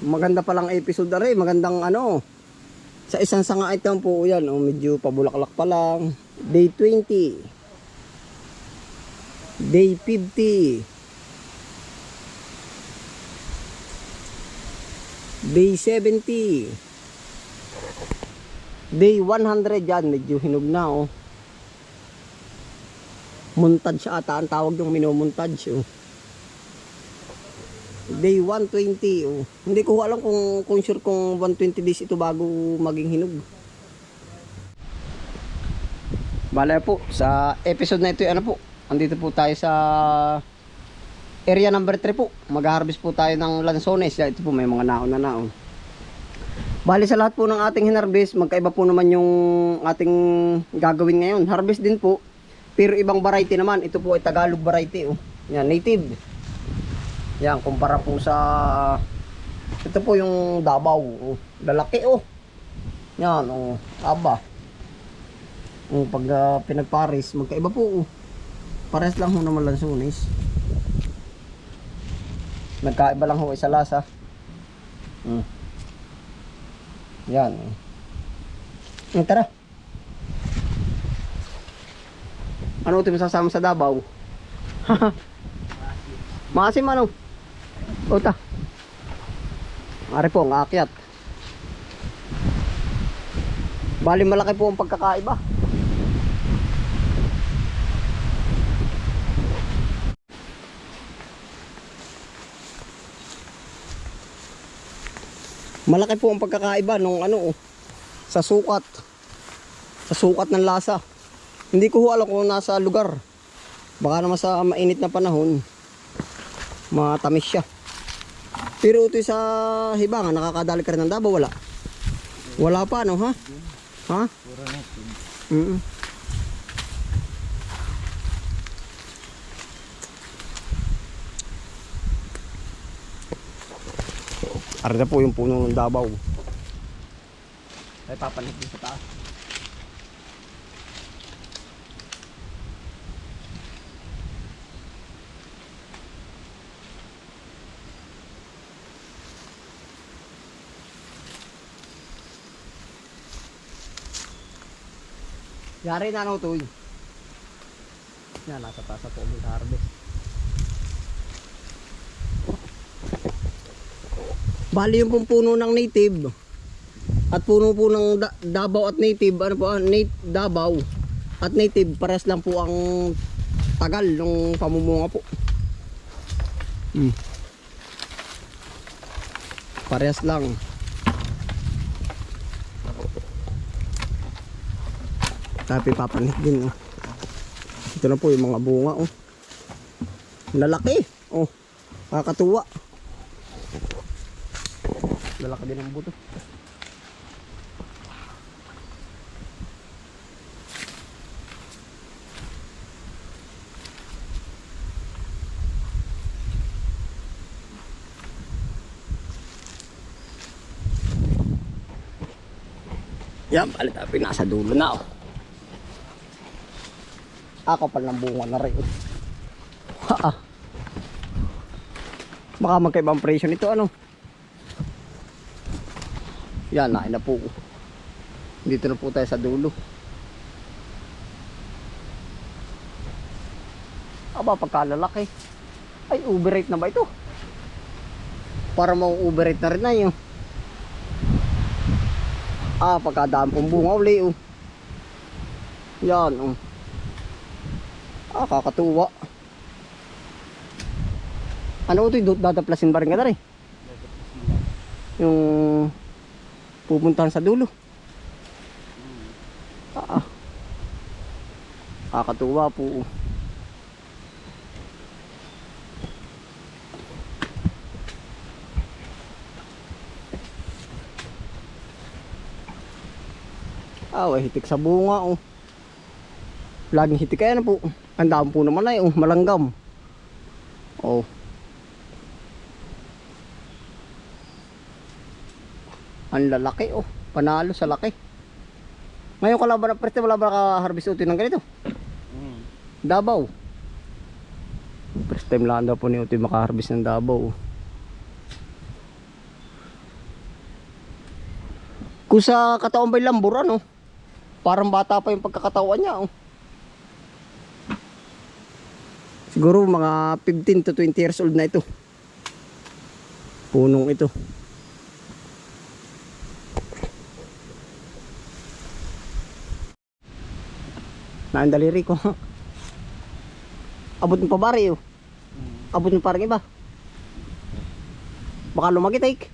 maganda palang episode na rin. Magandang ano. Sa isang sanga item po yan. Oh, medyo pabulaklak pa lang. Day 20. Day 50. Day 70. Day 100 yan. Medyo hinog na oh. Montage ata ang tawag yung minomontage oh. Day 120 oh. Hindi ko alam kung, kung sure kung 120 days ito bago maging hinog. Bala po, sa episode na ito, ano po, andito po tayo sa area number 3 po. Mag-harvest po tayo ng lansones. Ito po, may mga naon na naon. Bali sa lahat po ng ating hinarvest, magkaiba po naman yung ating gagawin ngayon. Harvest din po, pero ibang variety naman. Ito po ay Tagalog variety. Oh. Yan, native. Yan, kumpara po sa... Ito po yung Davao. Oh. Lalaki oh. Yan, oh. Aba. Oh, pag ah, pinagpares, magkaiba po. Oh. Pares lang ho naman lansunis. Nagkaiba lang ho sa lasa. Hmm. Yan. Hmm, tara. Ano ito masasama sa Davao? Maasim ano? Uta. Ari po, ang aakyat. Bali malaki po ang pagkakaiba. Malaki po ang pagkakaiba nung ano oh, sa sukat. Sa sukat ng lasa. Hindi ko alam kung nasa lugar. Baka naman sa mainit na panahon, matamis siya. Pero ito sa hibangan, nakakadali ka rin ng Davao, wala? Wala pa, no, ha? Ha? Mm -mm. Arda po yung puno ng Davao. Ay papalit din sa taas. Yari na ano to eh. Yan, nasa taas po may harvest. Bali yung pong puno ng native at puno po ng da- Davao at native, ano po, ah, nat- Davao at native, pares lang po ang tagal ng pamumunga po. Hmm. Parehas lang. Tapi papanik din oh. Ito na po yung mga bunga oh. Lalaki oh. Kakatuwa. Lalaki din ang buto. Yan, palit tapi nasa dulo na oh. Ako pa ng bunga na rin. Ha. Baka magkaibang presyo nito ano. Yan, nain na po. Dito na po tayo sa dulo. Aba, pagkalalaki. Ay, overrate na ba ito? Para mau overrate na rin na yun. Ah, pagkadaan pong bunga uli oh. Yan oh. Ah, kakatuwa. Ano ito, dadaplasin ba rin ka na rin? Yung pupuntahan sa dulo. Ah, ah. Kakatuwa po. Ah, hitik sa bunga oh. Laging hitik kaya na po. Ang dami po naman ay oh, malanggam. Oh. Ang lalaki oh. Panalo sa laki. Ngayon ka lang ba na preste wala ba naka-harvest uti ng ganito? Dabaw. First time lang daw po ni Uti makaharvest ng Dabaw. Kung sa katawan ba'y lambur, ano? Parang bata pa yung pagkakatawan niya, oh. Siguro mga 15 to 20 years old na ito. Punong ito. Na ang daliri ko. Abot mo pa bari, oh. Abot mo parang iba. Baka lumagitik.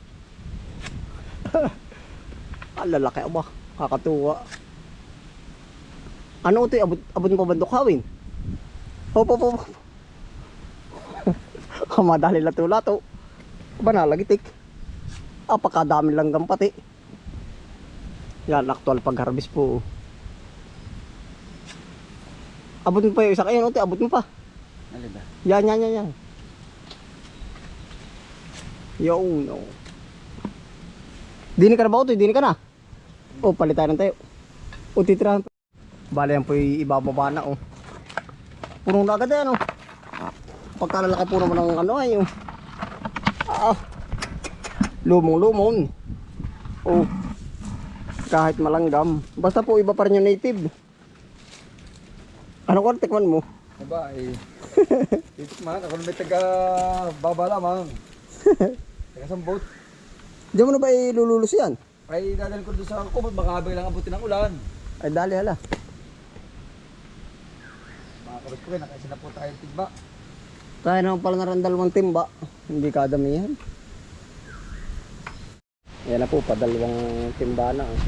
Ang lalaki aba. Kakatuwa. Ano ito? Abot, abot mo pa bandok hawin? Hop, hop, hop. Kamadali lang ito lato. Ba nalagitik? Apakadami lang gampati. Yan, actual pag-harvest po. Abot mo pa yung isa kayo? Abot mo pa. Ba? Yan, yan, yan, yan. Yo, no. Dini ka na ba ito? Dini ka na? O, palitan tayo. O, titirahan pa. Bale, yan po yung ibababa na, oh. Punong na agad yan, oh. Pagkalalaki po naman ng ano, ay, oh. Ah, lumong-lumon. Oh. Kahit malanggam. Basta po iba pa rin yung native. Ano ko, tikman mo? Aba eh. Ito man, ako may taga baba lamang. Taga sambot. Diyan mo na ba ilululus yan? Ay dadalhin ko doon sa kumot, baka habang lang abutin ng ulan. Ay, dali, hala. Kabis ko rin, nakaisa na po tayo tigba. Tayo naman pala naran dalawang timba. Hindi kadamihan. Yan na po, padalawang timba na. oh.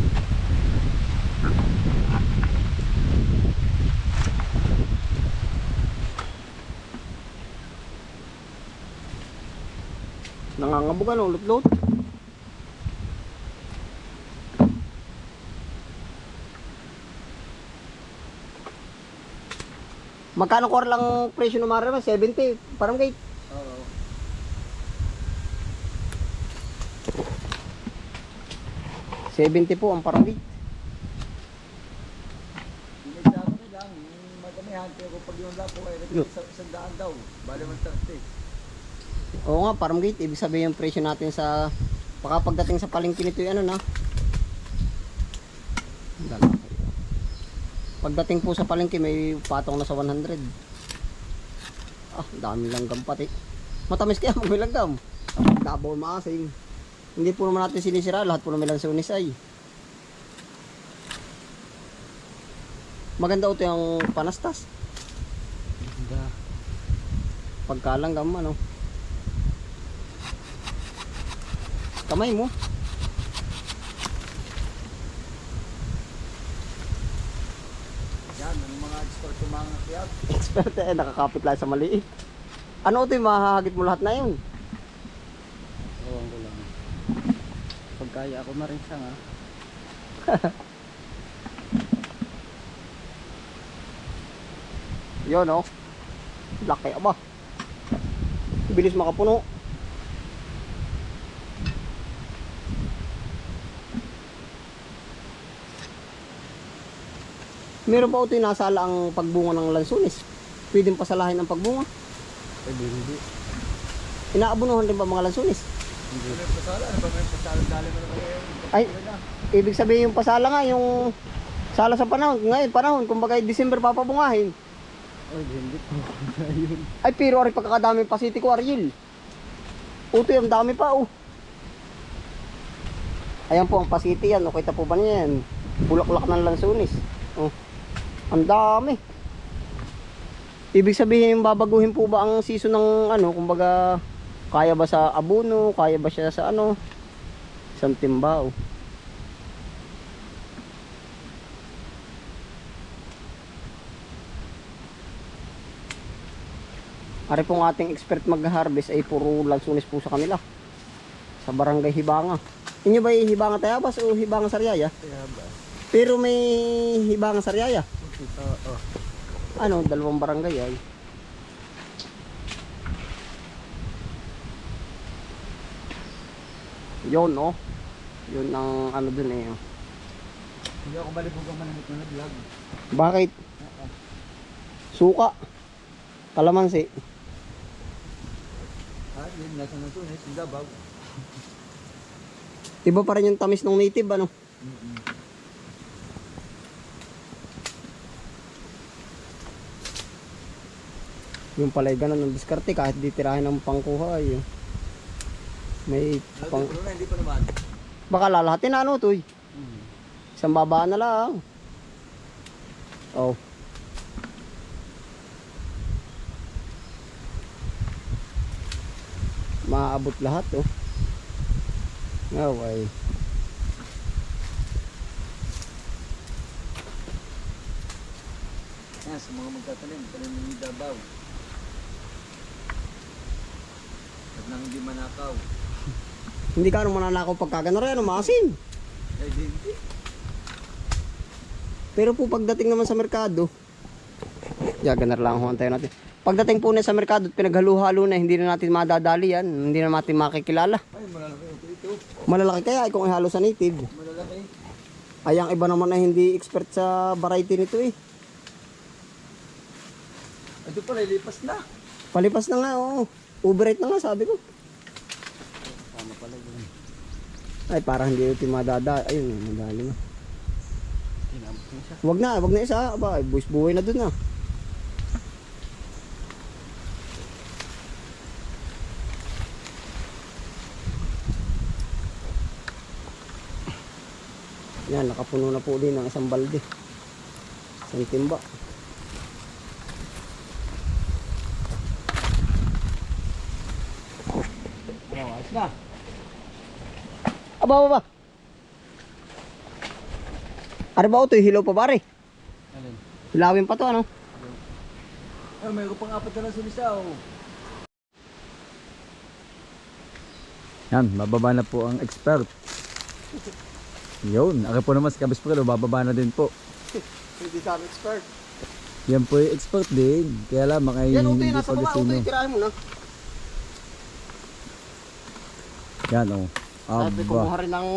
Nangangabugan, ulot-lot. Magkano ko lang presyo ng Marama? 70. Parang gate. Oo. Seventy po ang parang sa ako lang, madamihan, pero pag yung lapo ay isang daan daw. Bali man tarte. Oo nga, parang gate. Ibig sabihin yung presyo natin sa... Baka sa palengke nito yung ano na. Lalaki. Pagdating po sa palengke may patong na sa 100. Ah, dami langgam pati. Matamis kaya mag langgam. Dabaw maasim. Hindi po naman natin sinisira. Lahat po naman lang sunis ay. Maganda ito yung panastas. Pagkalanggam ano. Kamay mo. Yan, ang mga expert yung mga Expert eh, nakakapit lang sa maliit. Ano ito yung mahahagit mo lahat na yun? Oo, ko lang. Pagkaya ako na rin siya nga. Yun oh. Laki aba. Bilis makapuno. Meron pa ito yung nasala ang pagbunga ng lansunis. Pwedeng pasalahin ang pagbunga. Ay, hindi. Inaabunuhan din ba mga lansunis? Hindi. Ano yung pasala? Ano ba may pasala? Dali mo na kayo. Ay, ibig sabihin yung pasala nga, yung sala sa panahon. Ngayon, panahon, kumbaga December papabungahin. Ay, hindi. Ayun. Ay, pero ari pagkakadami pa City ko, Ariel. Uto, ang dami pa, oh. Ayan po ang pasiti yan. O, kita po ba niya yan? Bulak-bulak ng lansunis. Oh. Ang dami. Ibig sabihin, babaguhin po ba ang season ng ano, kumbaga, kaya ba sa abono, kaya ba siya sa ano, isang timba, oh. Ari pong ating expert mag-harvest ay puro lansunis po sa kanila. Sa barangay Hibanga. Inyo ba yung Hibanga Tayabas o Hibanga Sariaya? Kaya ba? Pero may Hibanga Sariaya. Oo. Ano, dalawang barangay ay. Yun, oh. Yun ang ano dun eh. Hindi ako malibog ang manamit na nag-vlog. Bakit? Suka. Kalamansi. Ah, yun, nasa nasunis, yung dabaw. Iba pa rin yung tamis ng native, ano? Yung palay ganun ng diskarte kahit di tirahin ng pangkuha ay. May pang... Na, hindi pa naman. Baka lalahatin na ano to eh. Isang babaan na lang. Oh. Maabot lahat oh. Oh, ay. Yan, sa mga magtatanim, tanim ng Davao. At nang hindi manakaw. Hindi ka nung mananakaw pagkagano rin, maasim. Eh, di, hindi. Pero po pagdating naman sa merkado, yagan na lang ho antayin natin. Pagdating po na sa merkado at pinaghalo-halo na, hindi na natin madadali yan, hindi na natin makikilala. Ay, malalaki ito. Ito, Malalaki kaya ay kung ihalo sa native. malalaki. Ay ang iba naman ay hindi expert sa variety nito eh. Ito pala, ilipas na. Palipas na nga, oo. Overrate na nga, sabi ko. Tama pala yun. Ay, parang hindi ito madada. Ayun, madali na. Wag na, wag na isa. Aba, buwis buhay na dun ah. Yan, nakapuno na po din ng isang balde. Isang timba. Na. Aba, aba, aba. Ano ba ito? Hilaw pa pare. Alin? Hilawin pa to ano? Ay, mayroon pang apat na sulisaw. Yan, bababa na po ang expert. Yun, ako po naman si Kabis Prelo, bababa na din po. Hindi sa expert. Yan po yung expert din. Kaya lamang ay Yan, hindi utoy, nasa baba. Utoy, tirahin mo na. Yan. Oh. Sabi, Aba. kumuha rin ng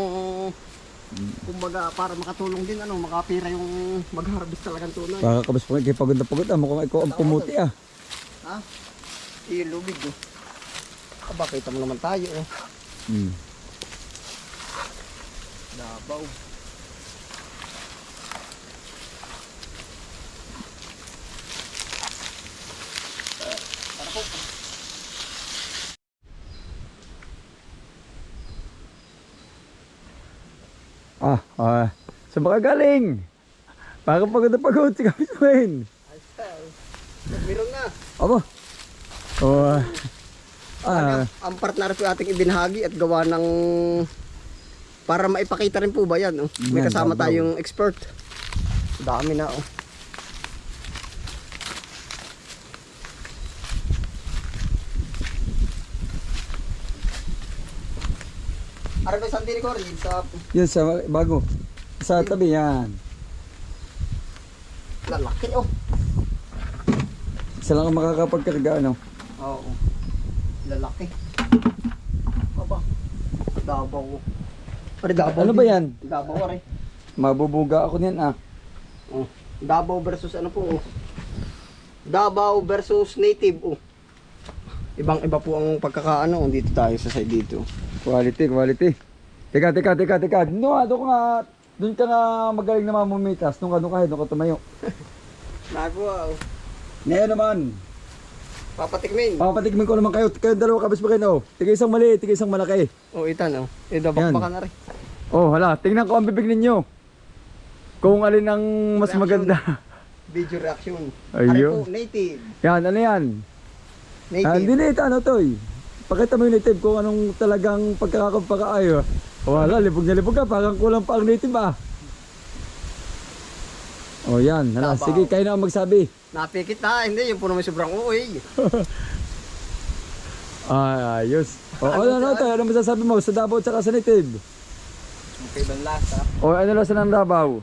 kumbaga para makatulong din ano, makapira yung mag-harvest talagang tunay. Para Kabis Prelo, kaya pagod na pagod ah. Mukhang ikaw ang pumuti ah. Ha? Yung lubig oh. Aba, kita mo naman tayo oh. Hmm. Dabaw. Ah, ah. Saan ba ka galing? Parang pagod na pagod si Kabis Prelo. Meron na. Aba. Oh. ah. Ah. Ang partner po ating ibinahagi at gawa ng para maipakita rin po ba yan oh. May kasama tayong expert. Dami na oh. Ano ba isang ko rin sa Yan sa bago. Sa tabi yan. lalaki oh. Isa lang ang makakapagkarga ano. Oo. Lalaki. Aba. Dabaw. Pare Dabaw. Ano ba yan? Dabaw pare. Mabubuga ako niyan ah. Oh. Davao versus ano po oh. Davao versus native oh. Ibang iba po ang pagkakaano dito tayo sa side dito. Quality, quality. Teka, teka, teka, teka. Nga, doon ka nga. Doon ka nga magaling na mamumitas. Doon ka, doon ka, doon ka tumayo. Nagawa oh. Ngayon naman, Papatikmin. papatikmin ko naman kayo. Kayo dalawa kabis pa kayo. Tiga isang mali, tiga isang malaki. Oh, itan oh. Ito Yan. bakbakan na rin. Oh, hala. Tingnan ko ang bibig ninyo. Kung alin ang mas Reaction. maganda. Video reaction. Ayun. Ano native. Yan, ano yan? Ah, Native. hindi na ito, ano to eh. Pakita mo yung native kung anong talagang pagkakapagkaayo. Wala, libog na libog ka. Parang kulang pa ang native ah. Oh yan, hala. Tabaw. Sige, kayo na ang magsabi. Napikit na, hindi, yung po naman sobrang uoy. Ah, ayos. O, Ano ano, ano, to? Ano masasabi mo sa Davao at saka sa native? Magkaibang lasa. O, ano lasa ng Davao?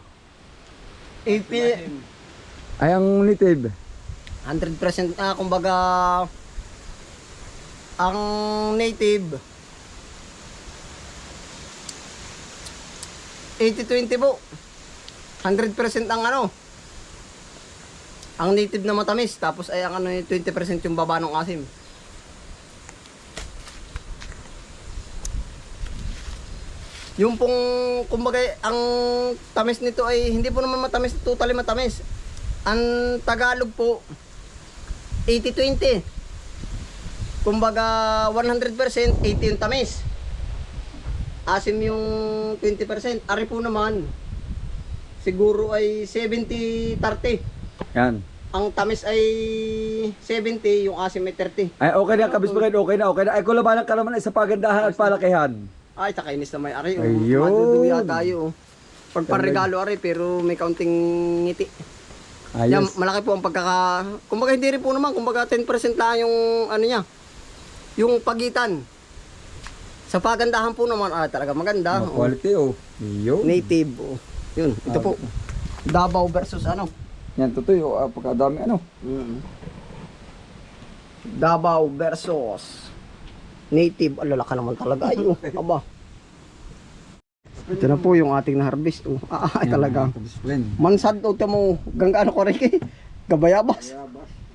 AP, Ay, ang native. 100% ah, kumbaga ang native 80-20 po 100% ang ano ang native na matamis tapos ay ang ano yung 20% yung baba ng asim Yung pong, kumbaga, ang tamis nito ay hindi po naman matamis, totally matamis. Ang Tagalog po, 80-20. Kumbaga, 100%, 80 yung tamis. Asim yung 20%. Ari po naman, siguro ay 70-30. Yan. Ang tamis ay 70, yung asim ay 30. Ay, okay na, kabisbagan, okay na, okay na. Ay, kulabanan ka naman ay sa pagandahan at palakihan. Ay, takainis na may ari. Oh. Ayun. Maduduya tayo. Oh. Pagparegalo ari, pero may kaunting ngiti. Yan, Ayos. malaki po ang pagkaka... Kumbaga hindi rin po naman, kumbaga 10% lang yung ano niya. Yung pagitan. Sa pagandahan po naman, ah, talaga maganda. Oh. quality, oh. Yun. Native. Oh. Yun, ito po. Davao versus ano. Yan, totoo yung uh, pagkadami, ano. Mm. Davao versus native. Alala ka naman talaga. Ay, oh. Aba. Ito na po yung ating na-harvest. Oh. Ah, ay, talaga. Mansad o mo, ganggaano ko rin kay Gabayabas.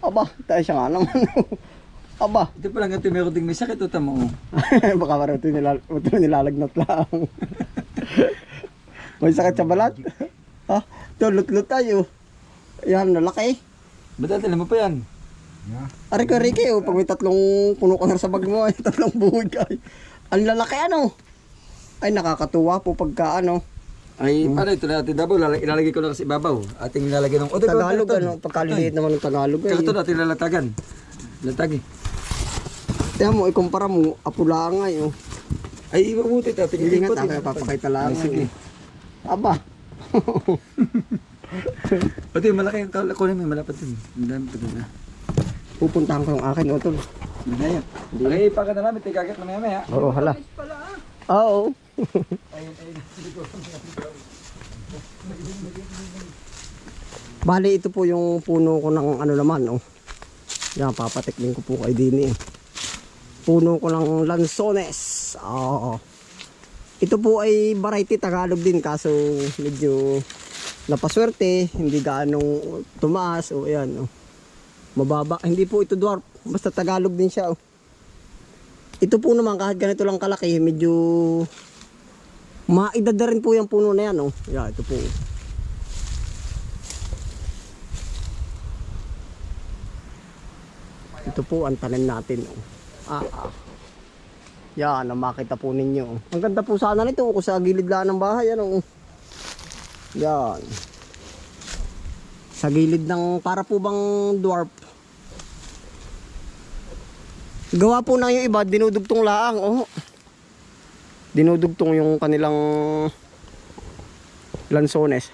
Aba, tayo siya nga naman. Aba, Ito pa lang ito, meron ding may sakit, ito mo. oh. baka parang ito, nilal ito nilalagnat lang. May sakit sa balat. Ha? Ito, lut-lut tayo. Yan, lalaki. Ba't dali mo pa yan? Ari ko, Ricky, oh, pag may tatlong puno ka na sa bag mo, ay tatlong buhod ka. Ang lalaki ano. Ay, nakakatuwa po pagka ano. Ay, paano ito natin dabaw? Lala- Ilalagay ko lang sa ibabaw. Ating ilalagay ng... Oh, Tagalog, ano, pagkaliliit naman ng Tagalog. Kaya Eh. ito natin lalatagan. Latagi. Tiyan mo, ikumpara mo, apula nga yun. Ay, ibabuti ito. Hindi nga tayo papakita lang. Sige. Aba. Pati malaki yung kaula ko may malapad din. Ang dami pa din. ah. Pupuntahan ko yung akin, Otol. Hindi yan. Okay, pagka na namin, tigagit na maya. Oo, hala. Oo. Bali, ito po yung puno ko ng ano naman, oh. Yan, papatikling ko po kay Dini. eh. Puno ko ng lansones. Oo. Ito po ay variety Tagalog din, kaso medyo napaswerte, hindi gaanong tumaas, o ayan, oh. Mababa, hindi po ito dwarf, basta Tagalog din siya, oh. Ito po naman kahit ganito lang kalaki, medyo maedad na rin po yung puno na yan, oh. Yeah, ito po. Ito po ang tanim natin, oh. Ah, ah. Yan, ang makita po ninyo. Ang ganda po sana nito, kung sa gilid lang ng bahay, ano. Yan. Sa gilid ng, para po bang dwarf. Gawa po na yung iba, dinudugtong laang, oh. Dinudugtong yung kanilang lansones.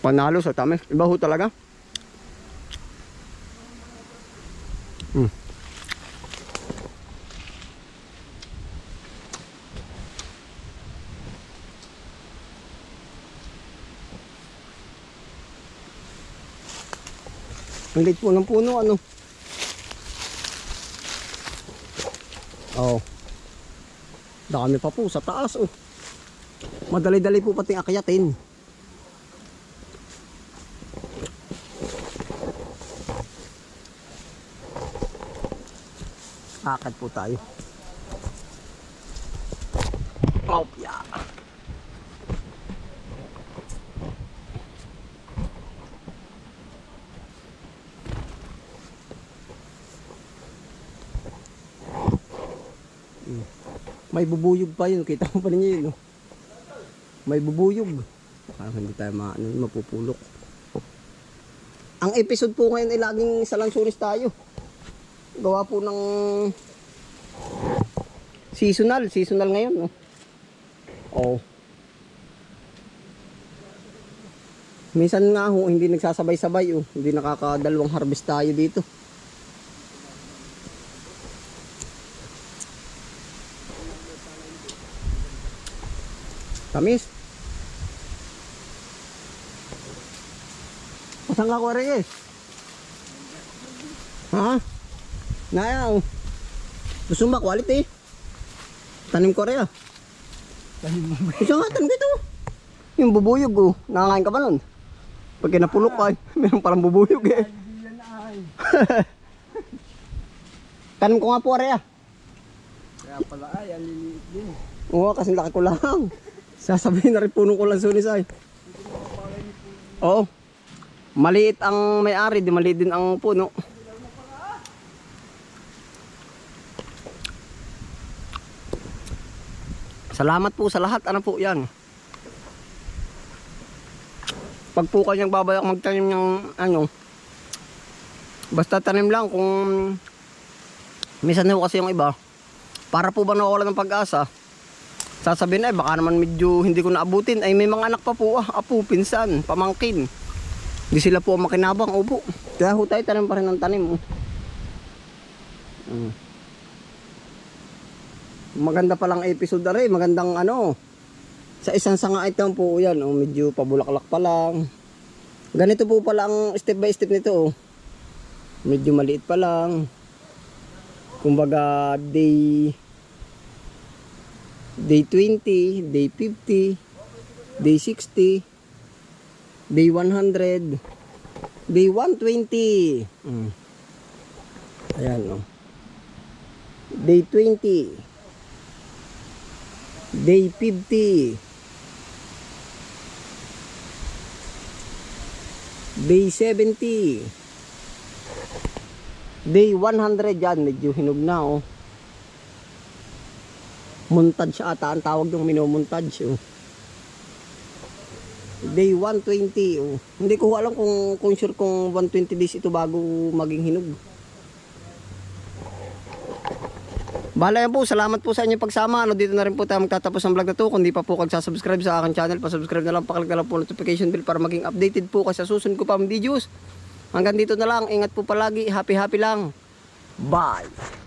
Panalo sa tamis. Iba ho talaga. Mm. Ang liit po ng puno, ano? Oh. Dami pa po sa taas, oh. Madali-dali po pati akyatin. Akad po tayo. Oh, yeah. May bubuyog pa yun. Kita mo pa ninyo yun. oh. May bubuyog. Parang hindi tayo ma ano, mapupulok. Ang episode po ngayon ay laging sa Lansuris tayo. Gawa po ng seasonal. Seasonal ngayon. No? Oh. Minsan nga ho, hindi nagsasabay-sabay. Oh. Hindi nakakadalawang harvest tayo dito. Tamis. Pasang ka ko rin Ha? Naya oh. Gusto ba quality? Tanim ko rin ah. Tanim mo ba? Ko ito. Yung bubuyog oh. Nakakain ka ba nun? Pag kinapulok ka, meron parang bubuyog eh. tanim ko nga po rin ah. Kaya pala ay, ang liliit din. Oo, kasi laki ko lang. Sasabihin na rin punong ko lang sunis ay. Oo. Maliit ang may-ari, di maliit din ang puno. Salamat po sa lahat. Ano po yan? Pag po kanyang babayak magtanim ng ano, basta tanim lang kung minsan ho kasi yung iba, para po ba nawawala ng pag-asa, sasabihin ay baka naman medyo hindi ko naabutin ay may mga anak pa po ah, apo, pinsan, pamangkin. Hindi sila po ang makinabang, upo. Kaya ho tayo tanim pa rin ng tanim. Oh. Mm. Maganda palang episode na rin, magandang ano. Sa isang sanga item po yan, oh, medyo pabulaklak pa lang. Ganito po pala ang step by step nito. Oh. Medyo maliit pa lang. Kumbaga day day 20, day 50, day 60, day 100, day 120. Mm. Ayan, oh. Day 20, day 50, day 70, day 100 yan. Medyo hinog na, oh. Montage ata ang tawag yung minomontage oh. Day 120 oh. Hindi ko alam kung kung sure kung 120 days ito bago maging hinog. Bahala yan po. Salamat po sa inyong pagsama. Ano, dito na rin po tayo magtatapos ng vlog na to. Kung di pa po kagsasubscribe sa akin channel, pasubscribe na lang, pakalik na lang po notification bell para maging updated po kasi sa susunod ko pa ang videos. Hanggang dito na lang. Ingat po palagi. Happy happy lang. Bye!